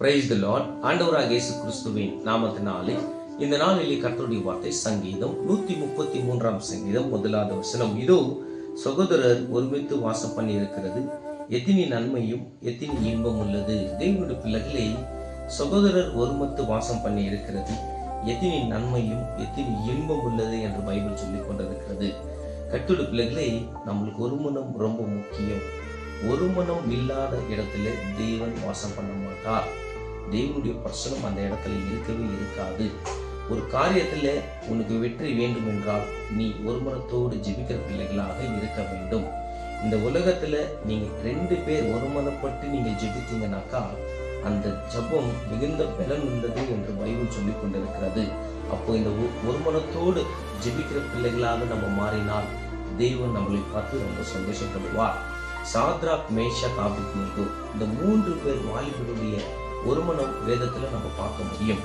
Praise the Lord ஆண்டவராக இயேசு கிறிஸ்துவின் நாமத்தினாலே இந்த நாளிலே கர்த்தருடைய வார்த்தை சங்கீதம் நூத்தி முப்பத்தி மூன்றாம் சங்கீதம் முதலாவது வசனம். இதோ சகோதரர் ஒருமித்து வாசம் பண்ணி இருக்கிறது எத்தினி நன்மையும் எத்தினி இன்பம் உள்ளது. தேவனுடைய பிள்ளைகளே சகோதரர் ஒருமித்து வாசம் பண்ணி இருக்கிறது எத்தினி நன்மையும் எத்தினி இன்பம் உள்ளது என்று பைபிள் சொல்லிக் கொண்டிருக்கிறது. கட்டுடு பிள்ளைகளே நம்மளுக்கு ஒரு மனம் ரொம்ப முக்கியம். ஒரு மனம் இல்லாத இடத்துல தேவன் வாசம் பண்ண மாட்டார். தேவனுடைய பிரசனம் அந்த இடத்துல இருக்கவே இருக்காது. ஒரு காரியத்துல உனக்கு வெற்றி வேண்டும் என்றால் நீ ஒரு மனத்தோடு ஜெபிக்கிற பிள்ளைகளாக இருக்க வேண்டும். இந்த உலகத்துல நீங்க ரெண்டு பேர் ஒருமனப்பட்டு நீங்க ஜெபித்தீங்கன்னாக்கா அந்த ஜெபம் மிகுந்த பலன் உள்ளது என்று பைபிள் சொல்லி கொண்டிருக்கிறது. அப்போ இந்த ஒரு ஒருமனத்தோடு ஜெபிக்கிற பிள்ளைகளாக நம்ம மாறினால் தெய்வம் நம்மளை பார்த்து ரொம்ப சந்தோஷப்படுவார். சாத்ராக் மேஷா காபிக் இந்த மூன்று பேர் வாலிபருடைய ஒருமனம் வேதத்துல நம்ம பார்க்க முடியும்.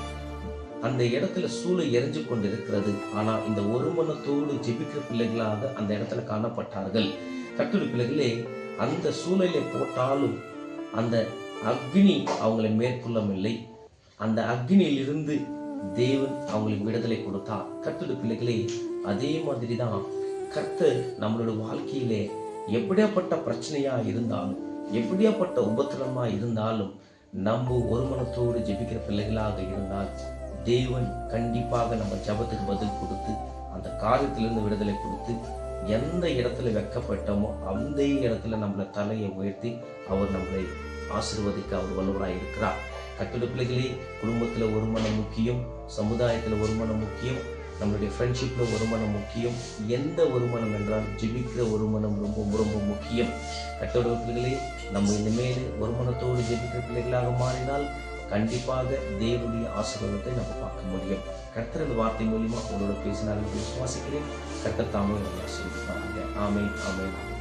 அந்த இடத்துல சூளை எரிஞ்சு கொண்டிருக்கிறது. ஆனா இந்த ஒருமனத்தோடு ஜெபிக்கிற பிள்ளைகளாக அந்த இடத்துல காணப்பட்டார்கள். கட்டுரை பிள்ளைகளே அந்த சூழலை போட்டாலும் அந்த அக்னி அவங்களை மேற்கொள்ளவில்லை. அந்த அக்னியிலிருந்து தேவன் அவங்களுக்கு விடுதலை கொடுத்தார். கட்டுரை பிள்ளைகளே அதே மாதிரி தான் கர்த்தர் நம்மளோட வாழ்க்கையிலே எப்படியாப்பட்ட பிரச்சனையா இருந்தாலும் எப்படியாப்பட்ட உபத்திரமா இருந்தாலும் நம்ம ஒரு மனத்தோடு ஜெபிக்கிற பிள்ளைகளாக இருந்தால் தேவன் கண்டிப்பாக நம்ம ஜெபத்துக்கு பதில் கொடுத்து அந்த காரியத்திலிருந்து விடுதலை கொடுத்து எந்த இடத்துல வெக்கப்பட்டோமோ அந்த இடத்துல நம்மளை தலையை உயர்த்தி அவர் நம்மளை ஆசிர்வதிக்க அவர் வல்லவராக இருக்கிறார். கட்டிட பிள்ளைகளே குடும்பத்தில் ஒரு மனம் முக்கியம் சமுதாயத்தில் ஒரு மனம் முக்கியம். நம்மளுடைய ஃப்ரெண்ட்ஷிப்பில் ஒரு மனம் முக்கியம். எந்த ஒரு மனம் என்றால் ஜெபிக்கிற ஒரு மனம் ரொம்ப ரொம்ப முக்கியம். கட்டோட பிள்ளைகளே நம்ம இனிமேல் ஒரு மனத்தோடு ஜெபிக்கிற பிள்ளைகளாக மாறினால் கண்டிப்பாக தேவனுடைய ஆசீர்வாதத்தை நம்ம பார்க்க முடியும். கர்த்தரது வார்த்தை மூலியமாக உங்களோட பேசினாலும் விசுவாசிக்கிறேன். கர்த்தர் தாமே நல்லா சொல்லிப்பாங்க